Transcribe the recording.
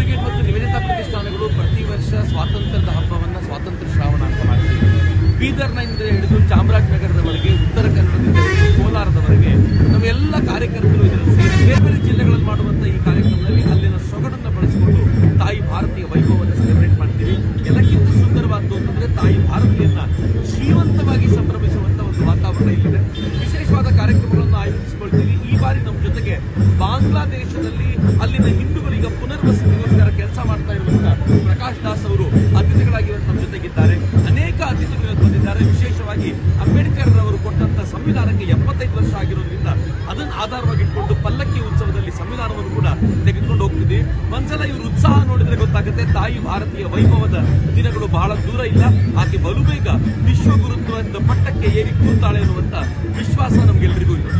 Brigade ಮತ್ತು ನಿವೇದಿತಾ ಪ್ರತಿಷ್ಠಾನಗಳು ಪ್ರತಿ ವರ್ಷ ಸ್ವಾತಂತ್ರ್ಯದ ಹಬ್ಬವನ್ನು ಸ್ವಾತಂತ್ರ್ಯ ಶ್ರಾವಣ ಅಂತ ಮಾಡ್ತೀವಿ. ಬೀದರ್ನಿಂದ ಹಿಡಿದು ಚಾಮರಾಜನಗರದವರೆಗೆ ಉತ್ತರ ಕನ್ನಡದಿಂದ ಕೋಲಾರದವರೆಗೆ ನಮ್ಮೆಲ್ಲ ಕಾರ್ಯಕರ್ತರು ಇದರಲ್ಲಿ ಬೇರೆ ಬೇರೆ ಜಿಲ್ಲೆಗಳಲ್ಲಿ ಮಾಡುವಂಥ ಈ ಕಾರ್ಯಕ್ರಮದಲ್ಲಿ ಅಲ್ಲಿನ ಸೊಗಡನ್ನು ಬಳಸಿಕೊಂಡು ತಾಯಿ ಭಾರತೀಯ ವೈಭವವನ್ನು ಸೆಲೆಬ್ರೇಟ್ ಮಾಡ್ತೀವಿ. ಎಲ್ಲಕ್ಕಿಂತ ಸುಂದರವಾದ್ದು ಅಂತಂದರೆ ತಾಯಿ ಭಾರತೀಯನ್ನ ಜೀವಂತವಾಗಿ ಸಂಭ್ರಮಿಸುವಂಥ ಒಂದು ವಾತಾವರಣ ಇಲ್ಲಿದೆ. ವಿಶೇಷವಾದ ಕಾರ್ಯಕ್ರಮಗಳನ್ನು ಆಯೋಜಿಸಿಕೊಳ್ತೀವಿ. ಈ ಬಾರಿ ನಮ್ಮ ಜೊತೆಗೆ ಬಾಂಗ್ಲಾದೇಶದಲ್ಲಿ ಅಲ್ಲಿನ ಹಿಂದೂ ಹಿಂದೂಗಳೀಗ ಪುನರ್ವಸತಿಗೋಸ್ಕರ ಕೆಲಸ ಮಾಡ್ತಾ ಇರುವಂತಹ ಪ್ರಕಾಶ್ ದಾಸ್ ಅವರು ಅತಿಥಿಗಳಾಗಿ ನಮ್ಮ ಜೊತೆಗಿದ್ದಾರೆ. ಅನೇಕ ಅತಿಥಿಗಳು ಬಂದಿದ್ದಾರೆ. ವಿಶೇಷವಾಗಿ ಅಂಬೇಡ್ಕರ್ ಅವರು ಕೊಟ್ಟಂತ ಸಂವಿಧಾನಕ್ಕೆ ಎಪ್ಪತ್ತೈದು ವರ್ಷ ಆಗಿರೋದ್ರಿಂದ ಅದನ್ನು ಆಧಾರವಾಗಿ ಇಟ್ಕೊಂಡು ಪಲ್ಲಕ್ಕಿ ಉತ್ಸವದಲ್ಲಿ ಸಂವಿಧಾನವನ್ನು ಕೂಡ ತೆಗೆದುಕೊಂಡು ಹೋಗ್ತಿದ್ದೀವಿ ಒಂದ್ಸಲ ಇವರು ಉತ್ಸಾಹ ನೋಡಿದ್ರೆ ಗೊತ್ತಾಗುತ್ತೆ, ತಾಯಿ ಭಾರತೀಯ ವೈಭವದ ದಿನಗಳು ಬಹಳ ದೂರ ಇಲ್ಲ. ಆಕೆ ಬಲು ಬೇಗ ವಿಶ್ವಗುರುತ್ವದ ಪಟ್ಟಕ್ಕೆ ಏರಿ ಕೂತಾಳೆ ಅನ್ನುವಂತ ವಿಶ್ವಾಸ ನಮ್ಗೆಲ್ರಿಗೂ ಇದೆ.